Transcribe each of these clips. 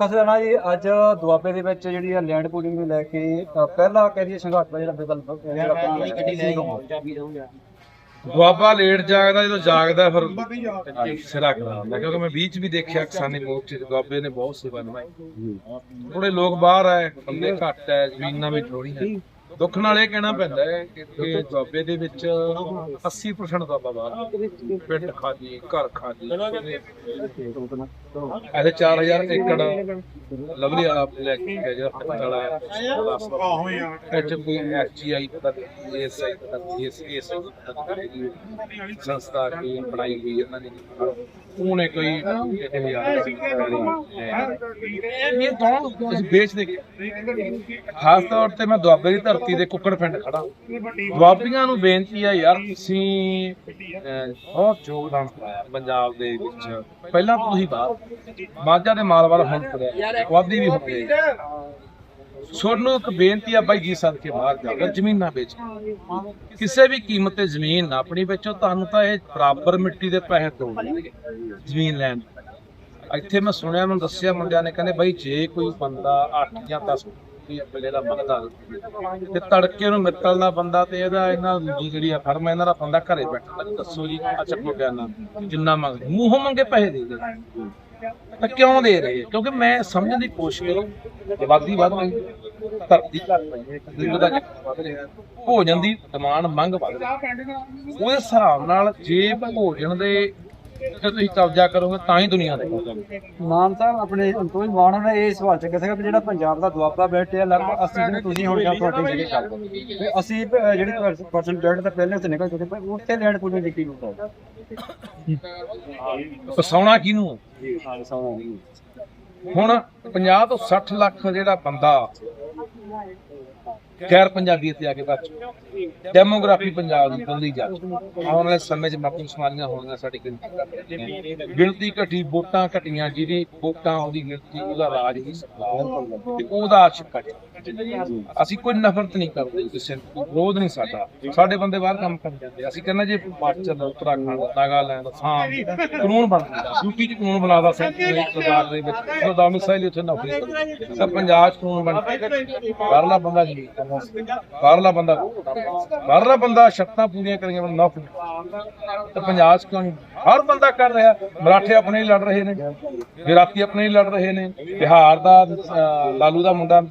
ਲੱਖਾ ਸਰਾਣਾ ਜੀ ਅੱਜ ਦੁਆਬੇ ਦੇ ਵਿੱਚ ਜਿਹੜੀ ਆ ਲੈਂਡ ਪੂਲਿੰਗ ਨੂੰ ਲੈ ਕੇ ਅ, ਪਹਿਲਾ ਕਹਿ ਦਈਏ ਸੰਘਰਸ਼ ਦਾ ਜਿਹੜਾ ਵਿਕਲਪ ਜਿਹੜਾ ਆਪਣਾ ਗੱਡੀ ਲੈ ਦੁਆਬਾ ਲੇਟ ਜਾਗਦਾ ਜਦੋਂ ਜਾਗਦਾ ਫਿਰ ਸਿਰਾ ਕਰਾਉਂਦਾ ਕਿਉਂਕਿ ਮੈਂ ਵੀਚ ਵੀ ਦੇਖਿਆ ਕਿਸਾਨੀ ਮੋਰਚੇ ਦੇ ਦੁਆਬੇ ਨੇ ਬਹੁਤ ਸੇਵਾ ਨਿਭਾਈ। ਥੋੜੇ ਲੋਕ ਬਾਹਰ ਆਏ ਬੰਦੇ ਘੱਟ ਹੈ ਜ਼ਮੀਨਾਂ ਵੀ ਥੋੜੀਆਂ ਦੁੱਖ ਨਾਲ ਇਹ ਕਹਿਣਾ ਪੈਂਦਾ ਹੈ ਕਿ ਕਿ ਦੁਆਬੇ ਦੇ ਵਿੱਚ 80% ਦੁਆਬਾ ਬਾਹਰ ਪਿੰਡ ਖਾਲੀ ਘਰ ਖਾਲੀ ਐਸੇ 4000 ਏਕੜ ਲਵਲੀ ਆਪ ਲੈ ਕੇ ਗਿਆ ਜਿਹੜਾ ਵਾਲਾ ਹੈ। ਕੋਈ ਐਚਜੀਆਈ ਪਤਾ ਨਹੀਂ ਐਸਆਈ ਪਤਾ ਨਹੀਂ ਐਸ ਸੰਸਥਾ ਕੀ ਬਣਾਈ ਗਈ ਇਹਨਾਂ ਨੇ। ਉਹਨੇ ਕੋਈ ਇਹ ਯਾਰ ਇਹ ਦੋਨੋਂ ਅਸੀਂ ਵੇਚਦੇ ਖਾਸ ਤੌਰ ਤੇ ਮੈਂ ਦੁਆਬੇ ਦੀ ਧਰਤੀ ਦੇ ਕੁੱਕੜ ਪਿੰਡ ਖੜਾ ਦੁਆਬੀਆਂ ਨੂੰ ਬੇਨਤੀ ਹੈ ਯਾਰ ਤੁਸੀਂ ਬਹੁਤ ਯੋਗਦਾਨ ਪਾਇਆ ਪੰਜਾਬ ਦੇ ਵਿੱਚ। ਪਹਿਲਾਂ ਤਾਂ ਤੁਸੀਂ ਬਾਹਰ ਮਾਝਾ ਦੇ ਮਾਲਵਾਲ ਹੁਣ ਤੁਰਿਆ। ਵਾਦੀ ਵੀ ਹੋ ਗਏ ਇੱਕ ਬੇਨਤੀ ਆ ਬਾਈ ਜੀ ਸਦਕੇ ਬਾਹਰ ਜਾਓ ਜ਼ਮੀਨਾਂ ਵੇਚ ਕਿਸੇ ਵੀ ਕੀਮਤ ਤੇ ਜ਼ਮੀਨ ਨਾ ਆਪਣੀ ਵੇਚੋ, ਤੁਹਾਨੂੰ ਤਾਂ ਇਹ ਬਰਾਬਰ ਮਿੱਟੀ ਦੇ ਪੈਸੇ ਦੋ ਜ਼ਮੀਨ ਲੈਣ ਇੱਥੇ ਮੈਂ ਸੁਣਿਆ, ਮੈਨੂੰ ਦੱਸਿਆ ਮੁੰਡਿਆਂ ਨੇ, ਕਹਿੰਦੇ ਬਾਈ ਜੇ ਕੋਈ ਬੰਦਾ 8 ਜਾਂ 10 ਰੁਪਏ ਅਗਲੇ ਦਾ ਮੰਗਦਾ ਤੇ ਤੜਕੇ ਨੂੰ ਮਿੱਤਲ ਦਾ ਬੰਦਾ ਤੇ ਇਹਦਾ ਇਹਨਾਂ ਦੀ ਜਿਹੜੀ ਆ ਫਰਮ ਇਹਨਾਂ ਦਾ ਬੰਦਾ ਘਰੇ ਬੈਠਾ ਦੱਸੋ ਜੀ ਆ ਚੱਕੋ ਬਿਆਨਾ ਜਿੰਨਾ ਮੰਗਦੇ ਮੂੰਹੋਂ ਮੰਗੇ ਪੈਸੇ ਦੇ ਦੇ ਤਾਂ ਕਿਉਂ ਦੇ ਰਹੇ ਕਿਉਂਕਿ ਮੈਂ ਸਮਝਣ ਦੀ ਕੋਸ਼ਿਸ਼ ਕਰੋ ਆਬਾਦੀ ਵੱਧ ਰਹੀ ਧਰਤੀ ਘਟ ਰਹੀ ਹੈ ਦੁੱਧ ਦਾ ਵੱਧ ਰਿਹਾ, ਭੋਜਨ ਦੀ ਡਿਮਾਂਡ ਮੰਗ ਵੱਧ ਰਹੀ ਉਹਦੇ ਹਿਸਾਬ ਨਾਲ ਜੇ ਭੋਜਨ ਦੇ ਤੇ ਤੁਸੀਂ ਕਬਜ਼ਾ ਕਰੋਗੇ ਤਾਂ ਹੀ ਦੁਨੀਆ ਦੇ ਮਾਨ ਸਾਹਿਬ ਆਪਣੇ ਅੰਤੋਜ ਮਾਨ ਨੇ ਇਹ ਸਵਾਲ ਚੱਕਿਆ ਸੀਗਾ ਵੀ ਜਿਹੜਾ ਪੰਜਾਬ ਦਾ ਦੁਆਬਾ ਬੈਲਟ ਹੈ ਲਗਭਗ 80 ਦਿਨ ਤੁਸੀਂ ਹੁਣ ਜਾਂ ਤੁਹਾਡੀ ਜਿਹੜੀ ਗੱਲ ਤੇ ਅਸੀਂ ਜਿਹੜੀ ਪਰਸੈਂਟ ਬੈਲਟ ਤਾਂ ਪਹਿਲੇ ਉੱਤੇ ਨਿਕਲ ਚੁੱਕੇ ਪਰ ਉੱਥੇ ਲੈਂਡ ਪੂਲਿੰਗ ਦੀ ਕੀ ਹੁੰਦਾ ਫਸਾਉਣਾ ਕਿਹਨੂੰ? ਹੁਣ 50 ਤੋਂ 60 ਲੱਖ ਜਿਹੜਾ ਬੰਦਾ ਗੈਰ ਪੰਜਾਬੀ ਤੇ ਆ ਕੇ ਬਚ ਡੈਮੋਗ੍ਰਾਫੀ ਪੰਜਾਬ ਦੀ ਬਦਲੀ ਜਾ ਆਉਣ ਵਾਲੇ ਸਮੇਂ 'ਚ ਮਾਪੀ ਸਮਾਲੀਆਂ ਹੋਣਗੀਆਂ ਸਾਡੀ ਗਿਣਤੀ ਗਿਣਤੀ ਘਟੀ, ਵੋਟਾਂ ਘਟੀਆਂ, ਜਿਹਦੀ ਵੋਟਾਂ ਉਹਦੀ ਗਿਣਤੀ, ਉਹਦਾ ਰਾਜ ਹੀ ਤੇ ਉਹਦਾ ਆਸ਼ਿਕ ਅਸੀਂ ਕੋਈ ਨਫ਼ਰਤ ਨਹੀਂ ਕਰਦੇ ਕਿਸੇ ਨੂੰ ਵਿਰੋਧ ਨਹੀਂ ਸਾਡਾ। ਸਾਡੇ ਬੰਦੇ ਬਾਹਰ ਕੰਮ ਕਰਨ ਜਾਂਦੇ ਅਸੀਂ ਕਹਿੰਦੇ ਜੇ, ਹਿਮਾਚਲ, ਉੱਤਰਾਖੰਡ, ਨਾਗਾਲੈਂਡ ਅਸਾਮ ਕਾਨੂੰਨ ਬਣਦਾ ਯੂਪੀ ਚ ਕਾਨੂੰਨ ਬਣਾਦਾ ਸਰਕਾਰ ਦੇ ਵਿੱਚ। ਉਹਦਾ ਮਿਸਾਈਲ ਉੱਥੇ ਨੌਕਰੀ। ਕਰਦਾ। ਪੰਜਾਬ ਚ ਕਾਨੂੰਨ ਬਣ ਬਾਹਰਲਾ ਬੰਦਾ ਜੀ ਬਾਹਰਲਾ ਬੰਦਾ ਬਾਹਰਲਾ ਬੰਦਾ ਸ਼ਰਤਾਂ ਪੂਰੀਆਂ ਕਰੀਆਂ ਬੰਦਾ ਨੌਕਰੀ ਤਾਂ ਪੰਜਾਬ ਚ ਕਿਉਂ ਨਹੀਂ? ਹਰ ਬੰਦਾ ਕਰ ਰਿਹਾ। ਮਰਾਠੇ ਆਪਣੇ ਹੀ ਲੜ ਰਹੇ ਨੇ, ਗੁਜਰਾਤੀ ਆਪਣੇ ਹੀ ਲੜ ਰਹੇ ਨੇ। ਬਿਹਾਰ ਦਾ ਲਾਲੂ ਦਾ ਮੁੰਡਾ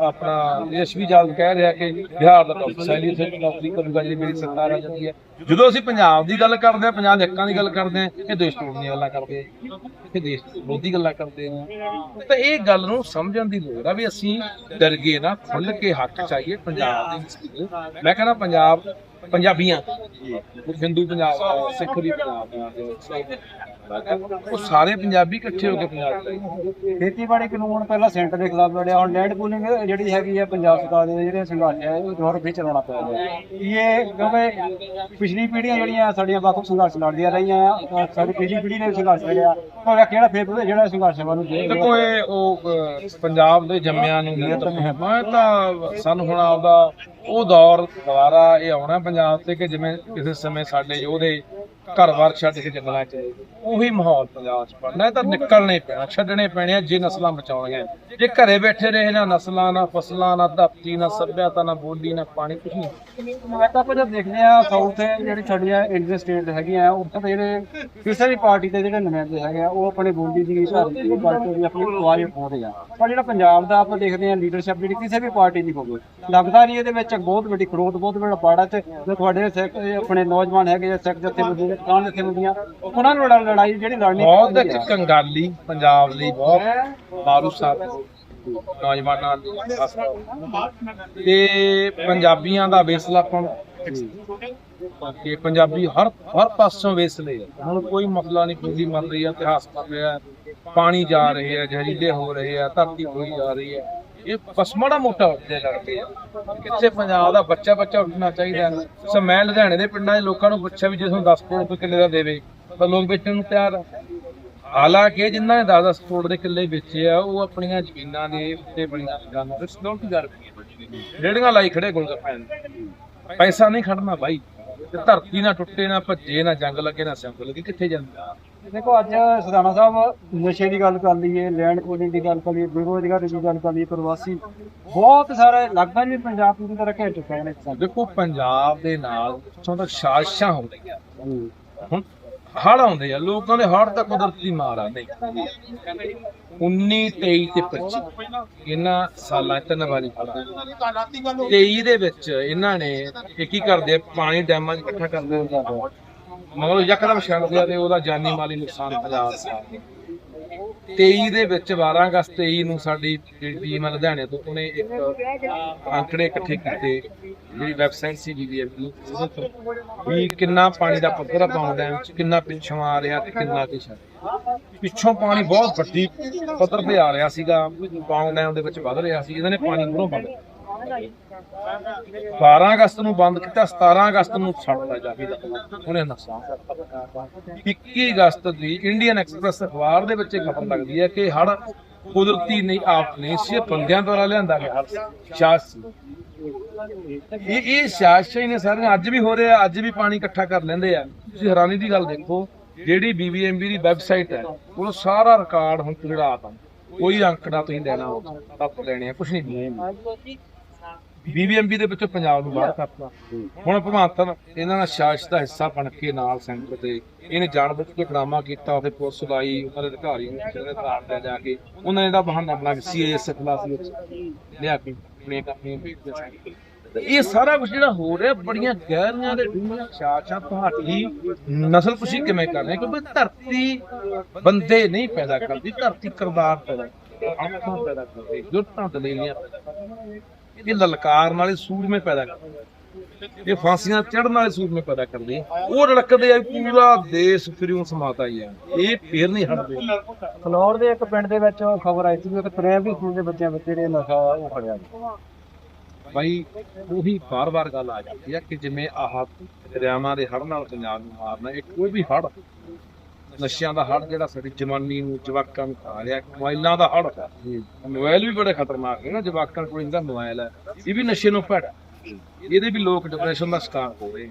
ਆਪਣਾ ਯਸ਼ਵੀ ਜਾਲ ਕਹਿ ਰਿਹਾ ਕਿ ਬਿਹਾਰ ਦਾ ਡਾਕਟਰ ਸੈਲੀ ਉੱਥੇ ਨੌਕਰੀ ਕਰੂਗਾ, ਜਿਹੜੀ ਮੇਰੀ ਸਰਕਾਰ ਆ ਜਾਂਦੀ ਹੈ। ਜਦੋਂ ਅਸੀਂ ਪੰਜਾਬ ਦੀ ਗੱਲ ਕਰਦੇ ਹਾਂ, ਪੰਜਾਬ ਦੇ ਹੱਕਾਂ ਦੀ ਗੱਲ ਕਰਦੇ ਹਾਂ, ਇਹ ਦੇਸ਼ ਤੋੜਨ ਦੀਆਂ ਗੱਲਾਂ ਕਰਦੇ ਆ ਇਹ ਦੇਸ਼ ਵਿਰੋਧੀ ਗੱਲਾਂ ਕਰਦੇ ਆ ਤਾਂ ਇਹ ਗੱਲ ਨੂੰ ਸਮਝਣ ਦੀ ਲੋੜ ਆ ਵੀ ਅਸੀਂ ਡਰ ਗਏ ਨਾ ਖੁੱਲ ਕੇ ਹੱਕ ਚਾਹੀਏ ਪੰਜਾਬ ਦੇ ਮੈਂ ਕਹਿੰਦਾ ਪੰਜਾਬ ਪੰਜਾਬੀਆਂ। ਹਿੰਦੂ ਪੰਜਾਬ ਸਿੱਖ ਵੀ ਪੰਜਾਬ ਉਹ ਸਾਰੇ ਪੰਜਾਬੀ ਇਕੱਠੇ ਹੋ ਕੇ ਪੰਜਾਬ ਚਾਹੀਏ ਖੇਤੀਬਾੜੀ ਕਾਨੂੰਨ ਪਹਿਲਾਂ ਸੈਂਟਰ ਦੇ ਖਿਲਾਫ ਲੜਿਆ ਹੁਣ ਲੈਂਡ ਪੂਲਿੰਗ ਜਿਹੜੀ ਹੈਗੀ ਹੈ ਪੰਜਾਬ ਸਰਕਾਰ ਦੇ ਜਿਹੜੇ ਸੰਘਰਸ਼ ਹੈ ਉਹ ਦੁਆਰਾ ਫਿਰ ਚਲਾਉਣਾ ਪਿਆ ਹੈ। ਇਹ ਕਿਉਂਕਿ ਪਿਛਲੀ ਪੀੜ੍ਹੀਆਂ ਜਿਹੜੀਆਂ ਸਾਡੀਆਂ ਵੱਖ ਵੱਖ ਸੰਘਰਸ਼ ਲੜਦੀਆਂ ਰਹੀਆਂ ਸਾਡੀ ਪਿਛਲੀ ਪੀੜ੍ਹੀ ਨੇ ਵੀ ਸੰਘਰਸ਼ ਲੜਿਆ। ਉਹ ਕਿਹੜਾ ਫੇਰ ਜਿਹੜਾ ਸੰਘਰਸ਼ ਉਹਨੂੰ ਦੇ ਦੇਖੋ ਇਹ ਉਹ ਪੰਜਾਬ ਦੇ ਜੰਮਿਆਂ ਨੂੰ ਮੈਂ ਤਾਂ ਸਾਨੂੰ ਹੁਣ ਆਪਦਾ ਉਹ ਦੌਰ ਦੁਬਾਰਾ ਇਹ ਆਉਣਾ ਪੰਜਾਬ ਤੇ ਕਿ ਜਿਵੇਂ ਕਿਸੇ ਸਮੇਂ ਸਾਡੇ ਯੋਧੇ ਘਰ-ਬਾਰ ਛੱਡ ਕੇ ਜੰਗਲਾਂ 'ਚ ਉਹੀ ਮਾਹੌਲ ਪੰਜਾਬ 'ਚ ਬਣਨਾ ਇਹ ਤਾਂ ਨਿਕਲਣਾ ਪੈਣਾ, ਛੱਡਣੇ ਪੈਣੇ ਆ, ਜੇ ਨਸਲਾਂ ਬਚਾਉਣੀਆਂ ਜੇ ਘਰੇ ਬੈਠੇ ਰਹੇ ਨਾ ਨਸਲਾਂ, ਨਾ ਫਸਲਾਂ, ਨਾ ਧਰਤੀ, ਨਾ ਸੱਭਿਅਤਾ, ਨਾ ਬੋਲੀ, ਨਾ ਪਾਣੀ ਕੁਝ ਨਹੀਂ। ਮੈਂ ਤਾਂ ਆਪਾਂ ਜਦ ਦੇਖਦੇ ਆ ਸਾਊਥ ਦੇ ਜਿਹੜੀ ਸਾਡੀਆਂ ਇੰਡੀਅਨ ਸਟੇਟ ਹੈਗੀਆਂ, ਉੱਥੇ ਦੇ ਜਿਹੜੇ ਕਿਸੇ ਵੀ ਪਾਰਟੀ ਦੇ ਜਿਹੜੇ ਨੁਮਾਇੰਦੇ ਹੈਗੇ ਆ, ਉਹ ਆਪਣੇ ਬੋਲੀ ਦੀ ਧਰਤੀ ਦੀ ਪਾਰਟੀ ਦੀ ਆਪਣੀ ਆਵਾਜ਼ ਉਠਾਉਂਦੇ ਆ ਪਰ ਜਿਹੜਾ ਪੰਜਾਬ ਦਾ ਆਪਾਂ ਦੇਖਦੇ ਆ ਲੀਡਰਸ਼ਿਪ ਜਿਹੜੀ ਕਿਸੇ ਵੀ ਪਾਰਟੀ ਦੀ ਹੋਵੇ, ਲੱਗਦਾ ਨਹੀਂ ਇਹਦੇ ਵਿੱਚ ਬਹੁਤ ਵੱਡੀ ਖਰੋਤ ਬਹੁਤ ਵੱਡਾ ਪਾੜਾ ਤੇ ਤੁਹਾਡੇ ਸਿੱਖ ਆਪਣੇ ਨੌਜਵਾਨ ਹੈਗੇ ਆ ਸਿੱਖ ਜਥੇਬੰਦੀਆਂ ਕਾਨ ਜਥੇਬੰਦੀਆਂ ਉਹਨਾਂ ਨੂੰ ਲੜ- ਲੜਾਈ ਜਿਹੜੀ ਲੜਨੀ ਬਹੁਤ ਇੱਕ ਕੰਗਾਲੀ ਪੰਜਾਬ ਲਈ ਬਹੁਤ ਮਾਰੂ ਸਾਹਿਬ ਨੌਜਵਾਨਾਂ ਦੀ। ਖਾਸ ਤੌਰ ਤੇ। ਪੰਜਾਬੀਆਂ ਦਾ ਵੇਸਲਾਪਣ ਕਿ ਪੰਜਾਬੀ ਹਰ ਹਰ ਪਾਸੋਂ ਵੇਸਲੇ ਆ। ਹੁਣ ਕੋਈ ਮਸਲਾ ਨਹੀਂ ਕੋਈ ਮੰਨ ਰਹੀ ਆ ਇਤਿਹਾਸ ਕਰ ਰਿਹਾ। ਪਾਣੀ ਜਾ ਰਹੇ ਆ ਜ਼ਹਿਰੀਲੇ ਹੋ ਰਹੇ ਆ ਧਰਤੀ ਹੋਈ ਜਾ ਰਹੀ ਹੈ ਇਹ ਬਸ ਮਾੜਾ ਮੋਟਾ ਉੱਠਦੇ ਲੱਗਦੇ ਆ ਕਿੱਥੇ ਪੰਜਾਬ ਦਾ ਬੱਚਾ ਬੱਚਾ ਉੱਠਣਾ ਚਾਹੀਦਾ ਸੋ ਮੈਂ ਲੁਧਿਆਣੇ ਦੇ ਪਿੰਡਾਂ ਦੇ ਲੋਕਾਂ ਨੂੰ ਪੁੱਛਿਆ ਵੀ ਜੇ ਤੁਹਾਨੂੰ 10 ਕਰੋੜ ਰੁਪਏ ਕਿੱਲੇ ਦਾ ਦੇਵੇ, ਤਾਂ ਲੋਕ ਵੇਚਣ ਨੂੰ ਤਿਆਰ ਆ। ਹਾਲਾਂਕਿ ਜਿਨ੍ਹਾਂ ਨੇ 10-10 ਕਰੋੜ ਦੇ ਕਿੱਲੇ ਵੇਚੇ ਆ, ਉਹ ਆਪਣੀਆਂ ਜ਼ਮੀਨਾਂ ਦੇ ਉੱਤੇ ਬੜੀਆਂ ਗਾਨਾਂ ਤੇ ਸਿਕਿਉਰਿਟੀ ਕਰ ਜਿਹੜੀਆਂ ਲਾਈ ਖੜੇ ਗੁਲਗੱਪਿਆਂ ਪੈਸਾ ਨਹੀਂ ਖੜਨਾ ਬਾਈ। ਤੇ ਧਰਤੀ ਨਾ ਟੁੱਟੇ, ਨਾ ਭੱਜੇ, ਨਾ ਜੰਗ ਲੱਗੇ, ਨਾ ਸਿੰਗ ਲੱਗੇ, ਕਿੱਥੇ ਜਾਂਦਾ? ਦੇਖੋ ਅੱਜ ਸੁਦਾਨਾ ਸਾਹਿਬ ਨਸ਼ੇ ਦੀ ਗੱਲ ਕਰ ਲਈਏ ਲੈਂਡ ਪੂਲਿੰਗ ਦੀ ਗੱਲ ਕਰ ਲਈਏ ਬੇਰੁਜ਼ਗਾਰੀ ਦੀ ਗੱਲ ਕਰ ਲਈਏ ਪ੍ਰਵਾਸੀ ਬਹੁਤ ਸਾਰੇ ਲੱਗਦਾ ਵੀ ਪੰਜਾਬ ਪੂਰੀ ਤਰ੍ਹਾਂ ਘੇਰ ਚੁੱਕਾ ਹੈ ਇਸ ਦੇਖੋ ਪੰਜਾਬ ਦੇ ਨਾਲ ਜਿੱਥੋਂ ਤੱਕ ਸਾਜ਼ਿਸ਼ਾਂ ਹੋ। ਰਹੀਆਂ ਹੁਣ ਹੜ੍ਹ ਆਉਂਦੇ ਆ ਲੋਕਾਂ ਦੇ ਹੜ੍ਹ ਤਾਂ ਕੁਦਰਤੀ ਮਾਰ ਆ ਨਹੀਂ। 19 23 ਤੇ 25 ਇਹਨਾਂ ਸਾਲਾਂ ਤਿੰਨ ਵਾਰੀ ਹੜ੍ਹ ਆਏ। 23 ਦੇ ਵਿੱਚ ਇਹਨਾਂ ਨੇ ਇਹ ਕੀ ਕਰਦੇ ਪਾਣੀ ਡੈਮਾਂ 'ਚ ਇਕੱਠਾ ਕਰਦੇ ਹੁੰਦੇ ਮਗਰ ਯਕਦਮ ਛੱਡਦੇ ਆ ਤੇ ਉਹਦਾ ਜਾਨੀ ਮਾਲੀ ਨੁਕਸਾਨ ਪੰਜਾਬ ਦਾ। 23 ਦੇ ਵਿੱਚ 12 ਅਗਸਤ 23 ਨੂੰ ਸਾਡੀ ਟੀਮ ਲੁਧਿਆਣੇ ਤੋਂ ਉਹਨੇ ਇੱਕ ਅੰਕੜੇ ਇਕੱਠੇ ਕੀਤੇ। ਜਿਹੜੀ ਵੈਬਸਾਈਟ ਸੀ ਬੀਬੀਐਫ ਦੀ ਵੀ ਕਿੰਨਾ ਪਾਣੀ ਦਾ ਪੱਧਰ ਆ ਪਾਉਣ ਡੈਮ ਚ, ਕਿੰਨਾ ਪਿੱਛੋਂ ਆ ਰਿਹਾ ਤੇ ਕਿੰਨਾ ਪਿੱਛੇ ਪਿੱਛੋਂ ਪਾਣੀ ਬਹੁਤ ਵੱਡੀ ਪੱਧਰ ਤੇ ਆ ਰਿਹਾ ਸੀਗਾ, ਪਾਉਣ ਡੈਮ ਦੇ ਵਿੱਚ ਵੱਧ ਰਿਹਾ ਸੀ ਇਹਨਾਂ ਨੇ ਪਾਣੀ ਮੂਹਰੋਂ ਬੰਦ 12 ਅਗਸਤ ਨੂੰ ਬੰਦ ਕੀਤਾ 17 ਅਗਸਤ ਨੂੰ ਛੱਡਦਾ ਜਾ ਕੇ ਉਹਨੇ ਨੁਕਸਾਨ 21 ਅਗਸਤ ਦੀ ਇੰਡੀਅਨ ਐਕਸਪ੍ਰੈਸ ਅਖਬਾਰ ਦੇ ਵਿੱਚ ਖਬਰ ਲੱਗਦੀ ਹੈ ਕਿ ਹੜ ਕੁਦਰਤੀ ਨਹੀਂ, ਆਪ ਨਹੀਂ ਸੀ ਇਹ ਦੁਆਰਾ ਲਿਆਂਦਾ ਗਿਆ ਸ਼ਾਸ ਇਹ ਇਹ ਸ਼ਾਸਸ਼ਾਹੀ ਨੇ ਸਾਰੀਆਂ। ਅੱਜ ਵੀ ਹੋ ਰਿਹਾ, ਅੱਜ ਵੀ ਪਾਣੀ ਇਕੱਠਾ ਕਰ ਲੈਂਦੇ ਆ। ਤੁਸੀਂ ਹੈਰਾਨੀ ਦੀ ਗੱਲ ਦੇਖੋ, ਜਿਹੜੀ ਬੀਬੀਐਮਬੀ ਦੀ ਵੈਬਸਾਈਟ ਹੈ ਉਹ ਸਾਰਾ ਰਿਕਾਰਡ ਹੁਣ ਜਿਹੜਾ ਤਾ ਕੋਈ ਅੰਕੜਾ ਤੁਸੀਂ ਲੈਣਾ, ਉਹ ਤੱਕ ਲੈਣੇ ਕੁਝ ਨਹੀਂ। ਬੀਬੀਐਮਬੀ ਦੇ ਵਿੱਚੋਂ ਪੰਜਾਬ ਨੂੰ ਬਾਹਰ ਕਰਤਾ। ਹੁਣ ਭਗਵੰਤ ਇਹਨਾਂ ਦਾ ਸ਼ਾਸਤ ਦਾ ਹਿੱਸਾ ਬਣ ਕੇ ਨਾਲ ਸੈਂਟਰ ਤੇ ਇਹਨੇ ਜਾਣਬੁੱਝ ਕੇ ਡਰਾਮਾ ਕੀਤਾ, ਉਹਦੇ ਪੁਲਿਸ ਲਾਈ ਉਹਨਾਂ ਦੇ ਅਧਿਕਾਰੀ ਨੂੰ ਜਿਹੜੇ ਤਾਰ ਤੇ ਜਾ ਕੇ, ਉਹਨਾਂ ਨੇ ਇਹਦਾ ਬਹਾਨਾ ਬਣਾ ਕੇ ਸੀਏਐਸ ਖਿਲਾਫ ਵਿੱਚ। ਲਿਆ ਕੇ ਆਪਣੀਆਂ ਕੰਪਨੀਆਂ ਇਹ ਸਾਰਾ ਕੁਝ ਜਿਹੜਾ ਹੋ ਰਿਹਾ, ਬੜੀਆਂ ਗਹਿਰੀਆਂ ਤੇ ਡੂੰਘੀਆਂ ਛਾਛਾਂ ਤੁਹਾਡੀ ਨਸਲ ਕੁਸ਼ੀ ਕਿਵੇਂ ਕਰ ਰਹੇ ਕਿਉਂਕਿ ਧਰਤੀ ਬੰਦੇ ਨਹੀਂ ਪੈਦਾ ਕਰਦੀ, ਧਰਤੀ ਕਰਦਾਰ ਪੈਦਾ ਕਰਦੀ ਅੱਖਾਂ ਪੈਦਾ ਕਰਦੀ ਜੁੱਟਾਂ ਦਲੇਲੀਆਂ ਪੈਦਾ ਕਰਦੀ ਇਹ ਲਲਕਾਰਨ ਵਾਲੇ ਸੂਰਮੇ ਪੈਦਾ ਕਰਦੇ ਇਹ ਫਾਂਸੀਆਂ ਚੜਨ ਵਾਲੇ ਸੂਰਮੇ ਪੈਦਾ ਕਰਦੇ ਉਹ ਰੜਕਦੇ ਆ ਪੂਰਾ ਦੇਸ਼ ਫਿਰਿਓ ਸਮਾਤਾ ਹੀ ਆ। ਇਹ ਫੇਰ ਨਹੀਂ ਹਟਦੇ। ਫਲੋਰ ਦੇ ਇੱਕ ਪਿੰਡ ਦੇ ਵਿੱਚ ਖਬਰ ਆਈ ਸੀ ਵੀ ਇੱਕ ਪ੍ਰਾਇਮਰੀ ਸਕੂਲ ਦੇ ਬੱਚਿਆਂ ਬੱਚੇ ਨੇ ਨਸ਼ਾ ਉਹ ਫੜਿਆ ਗਿਆ। ਬਾਈ ਉਹੀ ਬਾਰ-ਬਾਰ ਗੱਲ ਆ ਜਾਂਦੀ ਆ ਕਿ ਜਿਵੇਂ ਆਹ ਦਰਿਆਵਾਂ ਦੇ ਹੜ੍ਹ ਨਾਲ ਪੰਜਾਬ ਨੂੰ ਮਾਰਨਾ ਇਹ ਕੋਈ ਵੀ ਹੜ੍ਹ ਨਸ਼ਿਆਂ ਦਾ ਹੜ੍ਹ ਜਿਹੜਾ ਸਾਡੀ ਜਵਾਨੀ ਨੂੰ ਜਵਾਕਾਂ ਨੂੰ ਖਾ ਰਿਹਾ ਮੋਬਾਈਲਾਂ ਦਾ ਹੜ੍ਹ ਹੈ। ਮੋਬਾਈਲ ਵੀ ਬੜੇ ਖਤਰਨਾਕ ਹੈ ਨਾ ਜਵਾਕਾਂ ਕੋਲ ਇਹਦਾ ਮੋਬਾਈਲ ਹੈ। ਇਹ ਵੀ ਨਸ਼ੇ ਨੂੰ ਭੈੜਾ ਇਹਦੇ ਵੀ ਲੋਕ ਡਿਪਰੈਸ਼ਨ ਦਾ ਸ਼ਿਕਾਰ ਹੋ ਰਹੇ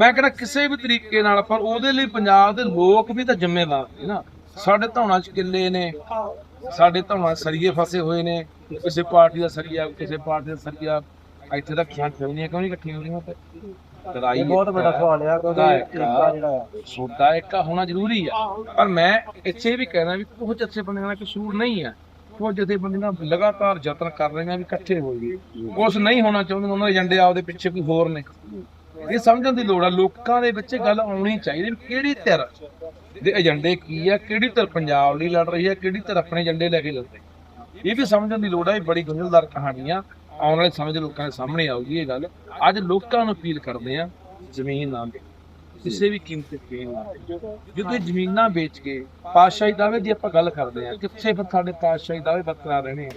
ਮੈਂ ਕਹਿੰਦਾ ਕਿਸੇ ਵੀ ਤਰੀਕੇ ਨਾਲ ਪਰ ਉਹਦੇ ਲਈ ਪੰਜਾਬ ਦੇ ਲੋਕ ਵੀ ਤਾਂ ਜ਼ਿੰਮੇਵਾਰ ਨੇ ਨਾ। ਸਾਡੇ ਧੌਣਾ ਚ ਕਿੱਲੇ ਨੇ। ਸਾਡੇ ਧੌਣਾ ਸਰੀਏ ਫਸੇ ਹੋਏ ਨੇ। ਕਿਸੇ ਪਾਰਟੀ ਦਾ ਸਰੀਆ ਕਿਸੇ ਪਾਰਟੀ ਦਾ ਸਰੀਆ। ਇੱਥੇ ਤਾਂ ਖਿਆਲ ਚੱਲਦੀਆਂ ਕਿਉਂ ਨਹੀਂ ਇਕੱਠੀਆਂ ਹੁੰਦੀਆਂ ਤੇ ਲੜਾਈ ਇਹ ਬਹੁਤ ਵੱਡਾ ਸਵਾਲ ਆ ਕਿਉਂਕਿ ਦਾ ਏਕਤਾ ਜਿਹੜਾ ਆ ਸੋਦਾ ਇੱਕ ਹੋਣਾ ਜ਼ਰੂਰੀ ਆ। ਪਰ ਮੈਂ ਇੱਥੇ ਵੀ ਕਹਿਣਾ ਵੀ ਕੁਝ ਅੱਛੇ ਬੰਦਿਆਂ ਦਾ ਕਸੂਰ ਨਹੀਂ ਆ। ਕੁਝ ਜਥੇ ਬੰਦੀਆਂ ਲਗਾਤਾਰ ਯਤਨ ਕਰ ਰਹੀਆਂ ਵੀ ਇਕੱਠੇ ਹੋਈਏ ਕੁਝ ਨਹੀਂ ਹੋਣਾ ਚਾਹੁੰਦੇ ਉਹਨਾਂ ਦੇ ਏਜੰਡੇ ਆਪਦੇ ਪਿੱਛੇ ਕੋਈ ਹੋਰ ਨੇ। ਇਹ ਸਮਝਣ ਦੀ ਲੋੜ ਆ ਲੋਕਾਂ ਦੇ ਵਿੱਚ ਗੱਲ ਆਉਣੀ ਚਾਹੀਦੀ ਵੀ ਕਿਹੜੀ ਧਿਰ ਦੇ ਏਜੰਡੇ ਕੀ ਆ ਕਿਹੜੀ ਧਿਰ ਪੰਜਾਬ ਲਈ ਲੜ ਰਹੀ ਆ ਕਿਹੜੀ ਧਿਰ ਆਪਣੇ ਏਜੰਡੇ ਲੈ ਕੇ ਲੜ ਰਹੀ। ਇਹ ਵੀ ਸਮਝਣ ਦੀ ਲੋੜ ਆ ਇਹ ਬੜੀ ਗੁੰਝਲਦਾਰ ਕਹਾਣੀ ਆ ਆਉਣ ਵਾਲੇ ਸਮੇਂ 'ਚ ਲੋਕਾਂ ਦੇ ਸਾਹਮਣੇ ਆਊਗੀ ਇਹ ਗੱਲ ਅੱਜ ਲੋਕਾਂ ਨੂੰ ਅਪੀਲ ਕਰਦੇ ਆ ਜ਼ਮੀਨ ਨਾ ਦਿਓ। ਕਿਸੇ ਵੀ ਕੀਮਤ ਤੇ ਨਾ ਦਿਓ। ਜਦੋਂ ਜ਼ਮੀਨਾਂ ਵੇਚ ਕੇ ਪਾਤਸ਼ਾਹੀ ਦਾਅਵੇ ਦੀ ਆਪਾਂ ਗੱਲ ਕਰਦੇ ਆ ਕਿੱਥੇ ਫਿਰ ਸਾਡੇ ਪਾਤਸ਼ਾਹੀ ਦਾਅਵੇ ਬਰਕਰਾਰ ਰਹਿਣੇ ਆ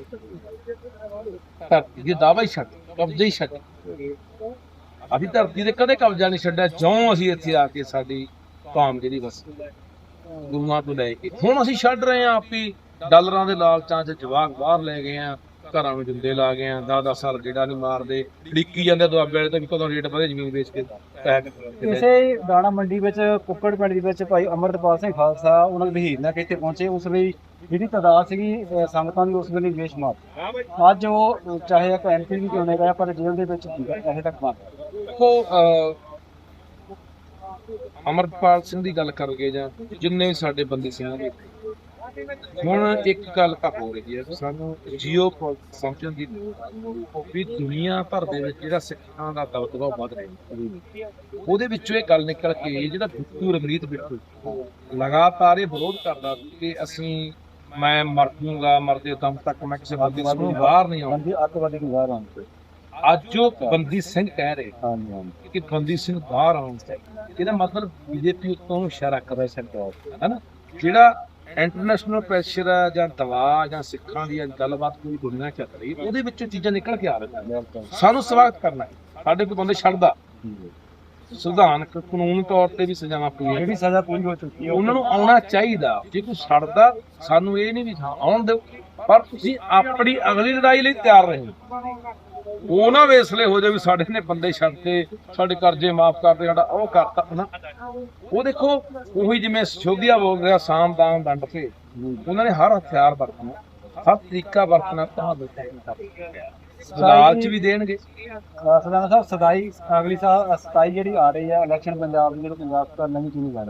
ਧਰਤੀ ਦੇ ਦਾਅਵਾ ਹੀ ਛੱਡ, ਕਬਜ਼ੇ ਹੀ ਛੱਡ ਅਸੀਂ ਧਰਤੀ ਤੇ ਕਦੇ ਕਬਜ਼ਾ ਨਹੀਂ ਛੱਡਿਆ, ਜਿਉਂ ਅਸੀਂ ਇੱਥੇ ਆ ਕੇ ਸਾਡੀ ਕੌਮ ਜਿਹੜੀ ਬਸ ਗੁਰੂਆਂ ਤੋਂ ਲੈ ਕੇ, ਹੁਣ ਅਸੀਂ ਛੱਡ ਰਹੇ ਆ ਆਪੀ ਡਾਲਰਾਂ ਦੇ ਲਾਲਚਾਂ 'ਚ ਜਵਾਕ ਬਾਹਰ ਲੈ ਗਏ ਆ ਘਰਾਂ ਨੂੰ ਜਿੰਦੇ ਲਾ ਗਏ ਆ 10-10 ਸਾਲ ਗੇੜਾ ਨਹੀਂ ਮਾਰਦੇ ਡਿੱਕੀ ਜਾਂਦੇ ਦੁਆਬੇ ਵਾਲੇ ਤੇ ਵੀ ਕਦੋਂ ਰੇਟ ਵਧੇ ਜ਼ਮੀਨ ਵੇਚ ਕੇ ਕਿਸੇ ਹੀ ਦਾਣਾ ਮੰਡੀ ਵਿੱਚ ਕੁੱਕੜ ਪਿੰਡ ਦੇ ਵਿੱਚ ਭਾਈ ਅਮਰਤਪਾਲ ਸਿੰਘ ਖਾਲਸਾ ਉਹਨਾਂ ਦੇ ਵਹੀਰ ਨਾਲ ਕਿਤੇ ਪਹੁੰਚੇ ਉਸ ਲਈ ਜਿਹੜੀ ਤਾਦਾਦ ਸੀਗੀ ਸੰਗਤਾਂ ਦੀ ਉਸ ਵੇਲੇ ਬੇਸ਼ੁਮਾਰ ਅੱਜ ਉਹ ਚਾਹੇ ਇੱਕ ਐਮਪੀ ਵੀ ਕਿਉਂ ਨਹੀਂ ਗਿਆ ਪਰ ਜੇਲ੍ਹ ਦੇ ਵਿੱਚ ਇਹ ਤੱਕ ਮਾਰ ਦੇਖੋ ਅਮਰਪਾਲ ਸਿੰਘ ਦੀ ਗੱਲ ਕਰੋਗੇ ਜਾਂ ਜਿੰਨੇ ਵੀ ਸਾਡੇ ਬੰਦੀ ਨੇ ਹੁਣ ਇੱਕ ਗੱਲ ਤਾਂ ਹੋ ਰਹੀ ਹੈ ਸਾਨੂੰ ਜੀਓ ਸਮਝਣ ਦੀ ਉਹ ਵੀ ਦੁਨੀਆ ਭਰ ਦੇ ਵਿੱਚ ਜਿਹੜਾ ਸਿੱਖਾਂ ਦਾ ਦਬਦਬਾ ਵੱਧ ਰਿਹਾ। ਉਹਦੇ ਵਿੱਚੋਂ ਇਹ ਗੱਲ ਨਿਕਲ ਕੇ ਜਿਹੜਾ ਬਿੱਟੂ ਰਮਰੀਤ ਬਿੱਟੂ ਲਗਾਤਾਰ ਇਹ ਵਿਰੋਧ ਕਰਦਾ ਕਿ ਅਸੀਂ ਮੈਂ ਮਰ ਜੂੰਗਾ ਮਰਦੇ ਦਮ ਤੱਕ ਮੈਂ ਕਿਸੇ ਬੰਦੀ ਨੂੰ ਬਾਹਰ ਨਹੀਂ ਆਉਣਾ ਬੰਦੀ ਅੱਤਵਾਦੀ ਦੀ ਬਾਹਰ ਆਉਣ ਤੇ। ਅੱਜ ਉਹ ਬੰਦੀ ਸਿੰਘ ਕਹਿ ਰਹੇ ਹਾਂਜੀ ਹਾਂਜੀ। ਕਿ ਬੰਦੀ ਸਿੰਘ ਬਾਹਰ ਆਉਣ ਚਾਹੀਦਾ ਇਹਦਾ ਮਤਲਬ ਬੀਜੇਪੀ ਉੱਤੋਂ ਨੂੰ ਇਸ਼ਾਰਾ ਕਰ ਰਿਹਾ ਸਰਕਾਰ ਹੈਨਾ ਜਿਹੜਾ ਇੰਟਰਨੈਸ਼ਨਲ ਪ੍ਰੈਸ਼ਰ ਜਾਂ ਦਬਾਅ ਜਾਂ ਸਿੱਖਾਂ ਦੀ ਗੱਲਬਾਤ ਕੋਈ ਦੁਨੀਆ ਚੱਲ ਰਹੀ ਉਹਦੇ ਵਿੱਚੋਂ ਚੀਜ਼ਾਂ ਨਿਕਲ ਕੇ ਆ ਰਹੀਆਂ ਸਾਨੂੰ ਸਵਾਗਤ ਕਰਨਾ ਹੈ। ਸਾਡੇ ਕੋਈ ਬੰਦੇ ਛੱਡਦਾ। ਸੰਵਿਧਾਨਕ ਕਾਨੂੰਨ ਤੌਰ ਤੇ ਵੀ ਸਜ਼ਾਵਾਂ ਪੂਰੀਆਂ ਜਿਹੜੀ ਸਜ਼ਾ ਪੂਰੀ ਹੋ ਚੁੱਕੀ ਹੈ ਉਹ- ਉਹਨਾਂ ਨੂੰ ਆਉਣਾ ਚਾਹੀਦਾ। ਜੇ ਕੋਈ ਛੱਡਦਾ ਸਾਨੂੰ ਇਹ ਨਹੀਂ ਵੀ ਆਉਣ ਦਿਓ। ਪਰ ਤੁਸੀਂ ਆਪਣੀ ਅਗਲੀ ਲੜਾਈ ਲਈ ਤਿਆਰ ਰਹੋ ਉਹ ਨਾ ਵੇਸਲੇ ਹੋ ਜਾ ਵੀ ਸਾਡੇ ਨੇ ਬੰਦੇ ਛੱਡਤੇ ਸਾਡੇ ਕਰਜ਼ੇ ਮਾਫ ਕਰਦੇ ਸਾਡਾ ਉਹ ਕਰਤਾ ਨਾ ਉਹ ਦੇਖੋ, ਉਹੀ ਜਿਵੇਂ ਸ਼ੋਧੀਆ ਬੋਲ ਰਿਹਾ, ਸਾਮ ਦਾਮ ਦੰਡ ਤੇ ਉਹਨਾਂ ਨੇ ਹਰ ਹਥਿਆਰ ਵਰਤਣਾ, ਹਰ ਤਰੀਕਾ ਵਰਤਣਾ ਤੁਹਾਨੂੰ ਲਾਲਚ ਵੀ ਦੇਣਗੇ। ਸਦਾਨਾ ਸਾਹਿਬ, ਸਦਾਈ, ਅਗਲੀ ਸਾਲ ਸਤਾਈ ਜਿਹੜੀ ਆ ਰਹੀ ਹੈ ਇਲੈਕਸ਼ਨ ਪੰਜਾਬ ਦੀ ਜਿਹੜੀ ਪੰਜਾਬ ਸਰਕਾਰ ਨਵੀਂ ਚੁਣੀ ਜਾ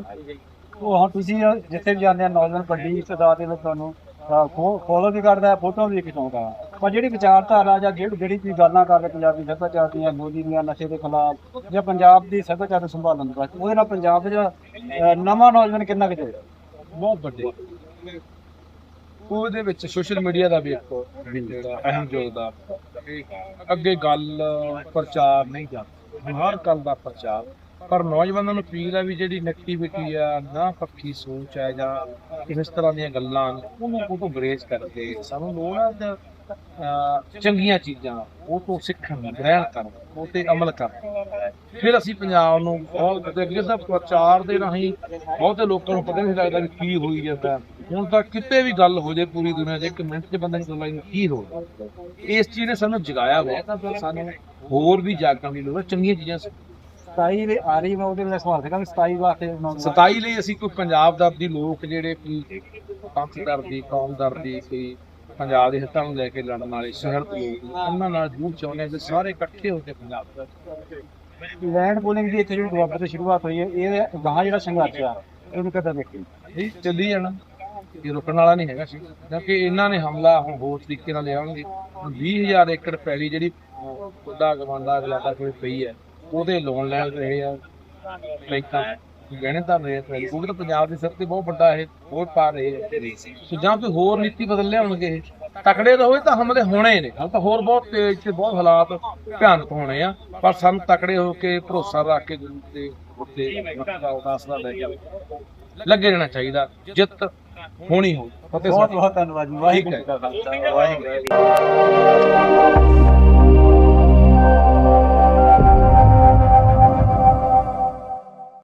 ਉਹ ਹੁਣ ਤੁਸੀਂ ਜਿੱਥੇ ਵੀ ਜਾਂਦੇ ਆ, ਨੌਜਵਾਨ ਵੱਡੀ ਸਦਾ ਦੇ ਤੁਹਾਨੂੰ ਫੋਲੋ ਵੀ ਕਰਦਾ ਫੋਟੋ ਵੀ ਖਿਚਾਉਂਦਾ ਹੈ ਜਿਹੜੀ ਵਿਚਾਰਧਾਰਾ ਜਾਂ ਜਿਹੜੀ ਜਿਹੜੀ ਤੁਸੀਂ ਗੱਲਾਂ ਕਰਦੇ ਪੰਜਾਬੀ ਸੱਭਿਆਚਾਰ ਦੀਆਂ, ਮੋਦੀ ਦੀਆਂ, ਨਸ਼ੇ ਦੇ ਖਿਲਾਫ, ਜਾਂ ਪੰਜਾਬ ਦੀ ਸੱਭਿਆਚਾਰ ਨੂੰ ਸੰਭਾਲਣ ਦੇ ਉਹਦੇ ਨਾਲ ਪੰਜਾਬ ਦਾ ਨਵਾਂ ਨੌਜਵਾਨ ਕਿੰਨਾ ਕੁ ਚਾਹੀਦਾ ਬਹੁਤ ਵੱਡੇ। ਉਹਦੇ ਵਿੱਚ ਸੋਸ਼ਲ ਮੀਡੀਆ ਦਾ ਵੀ ਇੱਕ ਅਹਿਮ ਯੋਗਦਾਨ। ਅੱਗੇ ਗੱਲ, ਪ੍ਰਚਾਰ ਨਹੀਂ ਜਾਂਦਾ ਹਰ ਗੱਲ ਦਾ ਪ੍ਰਚਾਰ। ਪਰ ਨੌਜਵਾਨਾਂ ਨੂੰ ਅਪੀਲ ਹੈ ਵੀ ਜਿਹੜੀ ਨੈਗੇਟਿਵਿਟੀ ਆ, ਨਾ ਪੱਖੀ ਸੋਚ ਹੈ ਜਾਂ ਇਸ ਤਰ੍ਹਾਂ ਦੀਆਂ ਗੱਲਾਂ ਉਹਨੂੰ ਉਹ ਤੋਂ ਗਰੇਜ ਕਰਕੇ ਸਾਨੂੰ ਲੋੜ ਹੈ ਚੰਗੀਆਂ ਚੀਜ਼ਾਂ ਉਹ ਤੋਂ ਸਿੱਖਣ ਗ੍ਰਹਿਣ ਕਰਨ ਉਹ ਤੇ ਅਮਲ ਕਰਨ। ਫਿਰ ਅਸੀਂ ਪੰਜਾਬ ਨੂੰ ਬਹੁਤ ਅੱਗੇ ਦਾ ਪ੍ਰਚਾਰ ਦੇ ਰਾਹੀਂ ਬਹੁਤੇ ਲੋਕਾਂ ਨੂੰ ਪਤਾ ਨਹੀਂ ਲੱਗਦਾ ਵੀ ਕੀ ਹੋਈ ਜਾਂਦਾ ਹੁਣ ਤਾਂ ਕਿਤੇ ਵੀ ਗੱਲ ਹੋ ਜੇ ਪੂਰੀ ਦੁਨੀਆ 'ਚ ਇੱਕ ਮਿੰਟ 'ਚ ਬੰਦਾ ਨਹੀਂ ਪਤਾ ਕੀ ਹੋ ਇਸ ਚੀਜ਼ ਨੇ ਸਾਨੂੰ ਜਗਾਇਆ ਬਹੁਤ। ਸਾਨੂੰ ਹੋਰ ਵੀ ਜਾਗਣ ਦੀ ਲੋੜ ਚੰਗੀਆਂ ਚੀਜ਼ਾਂ। ਸਤਾਈ ਦੇ ਆ ਰਹੀ ਮੈਂ ਉਹਦੇ ਵਿੱਚ ਸਵਾਲ ਸੀਗਾ ਵੀ ਸਤਾਈ ਵਾਸਤੇ ਨੌਜਵਾਨ 27 ਲਈ ਅਸੀਂ ਕੋਈ ਪੰਜਾਬ ਦਰਦੀ ਲੋਕ ਜਿਹੜੇ ਕਿ ਪੰਥ ਦਰਦੀ ਕੌਮ ਦਰਦੀ ਕੋਈ ਪੰਜਾਬ ਦੇ ਹਿੱਤਾਂ ਨੂੰ ਲੈ ਕੇ ਲੜਨ ਵਾਲੇ ਸ਼ਹਿਰ ਲੋਕ ਉਹਨਾਂ ਨਾਲ ਜੂਝ ਚਾਹੁੰਦੇ ਕਿ ਸਾਰੇ ਇਕੱਠੇ ਹੋ ਕੇ ਪੰਜਾਬ ਦਾ ਲੈਂਡ ਪੂਲਿੰਗ ਦੀ ਇੱਥੇ ਜਿਹੜੀ ਦੁਆਬੇ ਤੋਂ ਸ਼ੁਰੂਆਤ ਹੋਈ ਹੈ ਇਹ ਗਾਂ ਜਿਹੜਾ ਸੰਘਰਸ਼ ਆ ਇਹਨੂੰ ਕਦਾਂ ਦੇਖੀ ਇਹ ਚੱਲੀ ਜਾਣਾ। ਇਹ ਰੁਕਣ ਵਾਲਾ ਨਹੀਂ ਹੈਗਾ ਸੀ। ਕਿਉਂਕਿ ਇਹਨਾਂ ਨੇ ਹਮਲਾ ਹੁਣ ਹੋਰ ਤਰੀਕੇ ਨਾਲ ਲਿਆਉਣਗੇ। 20000 ਏਕੜ ਪੈਲੀ ਜਿਹੜੀ ਖੁੱਦਾ ਗਵਾਂਡਾ ਅਗਲਾ ਕੋਈ ਪਈ ਹੈ ਉਹਦੇ ਲੋਨ ਲੈ ਰਹੇ ਆ ਬੈਂਕਾਂ। ਗਹਿਣੇ ਰਹੇ ਪੈਲੀ ਉਹ ਤਾਂ ਪੰਜਾਬ ਦੇ ਸਿਰ ਤੇ ਬਹੁਤ ਵੱਡਾ ਇਹ, ਬਹੁਤ ਪਾ ਰਹੇ ਸੋ ਜਾਂ ਕੋਈ ਹੋਰ ਨੀਤੀ ਬਦਲ ਲਿਆਉਣਗੇ ਤਕੜੇ ਰਹੋਗੇ ਤਾਂ ਹਮਲੇ ਹੋਣੇ ਨੇ। ਹਲ ਤਾਂ ਹੋਰ ਬਹੁਤ ਤੇਜ਼ ਤੇ ਬਹੁਤ ਹਾਲਾਤ ਭਿਆਨਕ ਹੋਣੇ ਆ, ਪਰ ਸਾਨੂੰ ਤਕੜੇ ਹੋ ਕੇ ਭਰੋਸਾ ਰੱਖ ਕੇ ਗੁਰੂ ਦੇ ਉੱਤੇ ਰੱਖਦਾ ਲੈ ਕੇ ਲੱਗੇ ਰਹਿਣਾ ਚਾਹੀਦਾ, ਜਿੱਤ ਹੋਣੀ ਹੋ ਬਹੁਤ ਬਹੁਤ ਧੰਨਵਾਦ ਵਾਹਿਗੁਰੂ ਵਾਹਿਗੁਰੂ